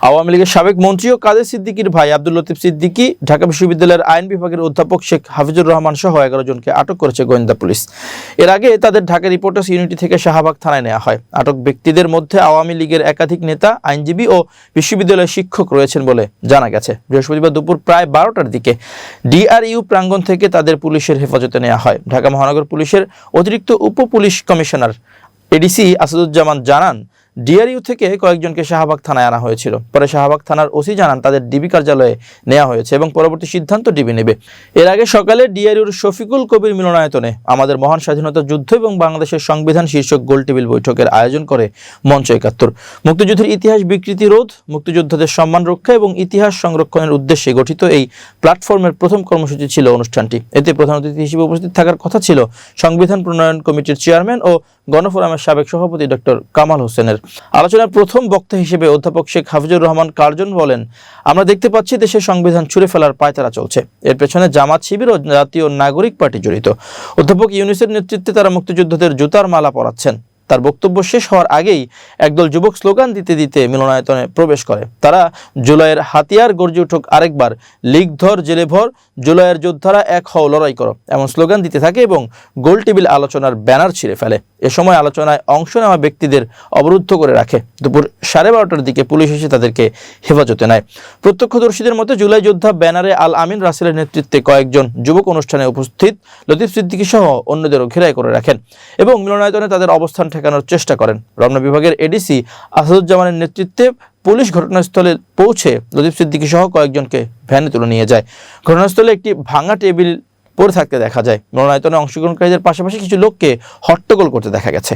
আওয়ামী লীগের সাবেক মন্ত্রী ও কাদের সিদ্দিকীর ভাই আব্দুল লতিফ সিদ্দিকী ঢাকা বিশ্ববিদ্যালয়ের আইন বিভাগের অধ্যাপক শেখ হাফিজুর রহমান সহ এগারো জনকে আটক করেছে গোয়েন্দা পুলিশ। এর আগে তাদের ঢাকা রিপোর্টার্স ইউনিটি থেকে শাহবাগ থানায় নেওয়া হয়। আটক ব্যক্তিদের মধ্যে আওয়ামী লীগের একাধিক নেতা, আইনজীবী ও বিশ্ববিদ্যালয়ের শিক্ষক রয়েছেন বলে জানা গেছে। বৃহস্পতিবার দুপুর প্রায় বারোটার দিকে ডিআরইউ প্রাঙ্গণ থেকে তাদের পুলিশের হেফাজতে নেওয়া হয়। ঢাকা মহানগর পুলিশের অতিরিক্ত উপ পুলিশ কমিশনার এডিসি আসাদুজ্জামান জানান ডিআরইউ থেকে কয়েকজনকে শাহবাগ থানায় আনা হয়েছিল। পরে শাহবাগ থানার ওসি জানান তাদের ডিবি কার্যালয়ে নেওয়া হয়েছে এবং পরবর্তী সিদ্ধান্ত ডিবি নেবে। এর আগে সকালে ডিআরইউর শফিকুল কবির মিলনায়তনে আমাদের মহান স্বাধীনতা যুদ্ধ এবং বাংলাদেশের সংবিধান শীর্ষক গোলটেবিল বৈঠকের আয়োজন করে মঞ্চ একাত্তর। মুক্তিযুদ্ধের ইতিহাস বিকৃতি রোধ, মুক্তিযোদ্ধাদের সম্মান রক্ষা এবং ইতিহাস সংরক্ষণের উদ্দেশ্যে গঠিত এই প্ল্যাটফর্মের প্রথম কর্মসূচি ছিল অনুষ্ঠানটি। এতে প্রধান অতিথি হিসেবে উপস্থিত থাকার কথা ছিল সংবিধান প্রণয়ন কমিটির চেয়ারম্যান ও গণফোরামের সাবেক সভাপতি ডক্টর কামাল হোসেনের। আলোচনার প্রথম বক্তা হিসেবে অধ্যাপক শেখ হাফিজুর রহমান কার্জন বলেন, আমরা দেখতে পাচ্ছি দেশের সংবিধান ছুঁড়ে ফেলার পায়তারা চলছে। এর পেছনে জামাত শিবির ও জাতীয় নাগরিক পার্টি জড়িত। অধ্যাপক ইউনিসের নেতৃত্বে তারা মুক্তিযোদ্ধাদের জুতার মালা পরাচ্ছেন। তার বক্তব্য শেষ হওয়ার আগেই একদল যুবক স্লোগান দিতে দিতে মিলনায়তনে প্রবেশ করে। তারা, জুলাইয়ের হাতিয়ার গর্জে উঠুক আরেকবার। লিগ ধর, জেলে ভর। জুলাইয়ের যোদ্ধারা এক হও, লড়াই করো। এমন স্লোগান দিতে থাকে এবং গোল টেবিল আলোচনার ব্যানার ছিঁড়ে ফেলে। এ সময় আলোচনায় অংশ নেওয়া ব্যক্তিদের অবরুদ্ধ করে রাখে। দুপুর সাড়ে বারোটার দিকে পুলিশ এসে তাদেরকে হেফাজতে নেয়। প্রত্যক্ষদর্শীদের মতে জুলাই যোদ্ধা ব্যানারে আল আমিন রাসেলের নেতৃত্বে কয়েকজন যুবক অনুষ্ঠানে উপস্থিত লতিফ সিদ্দিকী সহ অন্যদেরও ঘেরাই করে রাখেন এবং মিলনায়তনে তাদের অবস্থান ঠেকানোর চেষ্টা করেন। রমনা বিভাগের এডিসি আসাদুজ্জামানের নেতৃত্বে পুলিশ ঘটনাস্থলে পৌঁছে লতিফ সিদ্দিকী সহ কয়েকজনকে ভ্যানে তুলে নিয়ে যায়। ঘটনাস্থলে একটি ভাঙা টেবিল পড়ে থাকতে দেখা যায়। মনোনয়তনে অংশগ্রহণকারীদের পাশাপাশি কিছু লোককে হট্টগোল করতে দেখা গেছে।